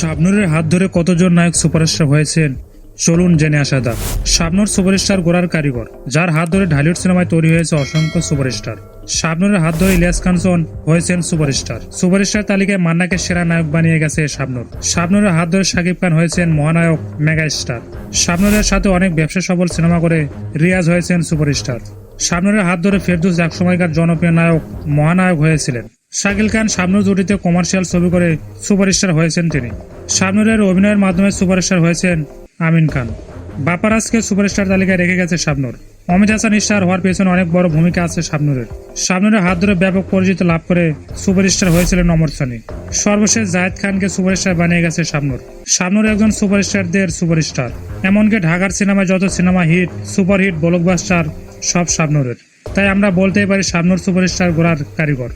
শাবনুরের হাত ধরে কতজন নায়ক সুপারস্টার হয়েছেন? চলুন জেনে আসা যাক। শাবনুর সুপারস্টার গোড়ার কারিগর, যার হাত ধরে ঢালিউড সিনেমায় তৈরি হয়েছে অসংখ্য সুপারস্টার। শাবনুরের হাত ধরে ইলিয়াস খানসন হয়েছেন সুপারস্টার। সুপারস্টার তালিকায় মান্নাকে সেরা নায়ক বানিয়ে গেছে শাবনুর। শাবনুরের হাত ধরে শাকিব খান হয়েছেন মহানায়ক মেগা স্টার শাবনুরের সাথে অনেক ব্যবসা সফল সিনেমা করে রিয়াজ হয়েছেন সুপারস্টার। শাবনুরের হাত ধরে ফেরদুস একসময়কার জনপ্রিয় নায়ক, মহানায়ক হয়েছিলেন। শাকিল খান শাবনুর জুটিতে কমার্শিয়াল ছবি করে সুপারস্টার হয়েছেন তিনি। শাবনুরের অভিনয়ের মাধ্যমে সুপারস্টার হয়েছেন আমিন খান। বাপারাজকে সুপারস্টার তালিকায় রেখে গেছে শাবনুর। অমিত হাসান স্টার হওয়ার পেছনে অনেক বড় ভূমিকা আছে শাবনুরের। শাবনুরের হাত ধরে ব্যাপক পরিচিতি লাভ করে সুপারস্টার হয়েছিলেন অমর সানি। সর্বশেষ জায়েদ খানকে সুপারস্টার বানিয়ে গেছে শাবনুর। শাবনুর একজন সুপারস্টারদের সুপারস্টার। এমনকি ঢাকার সিনেমায় যত সিনেমা হিট, সুপারহিট ব্লকবাস্টার সব শাবনুরের। তাই আমরা বলতেই পারি শাবনুর সুপারস্টার গোড়ার কারিগর।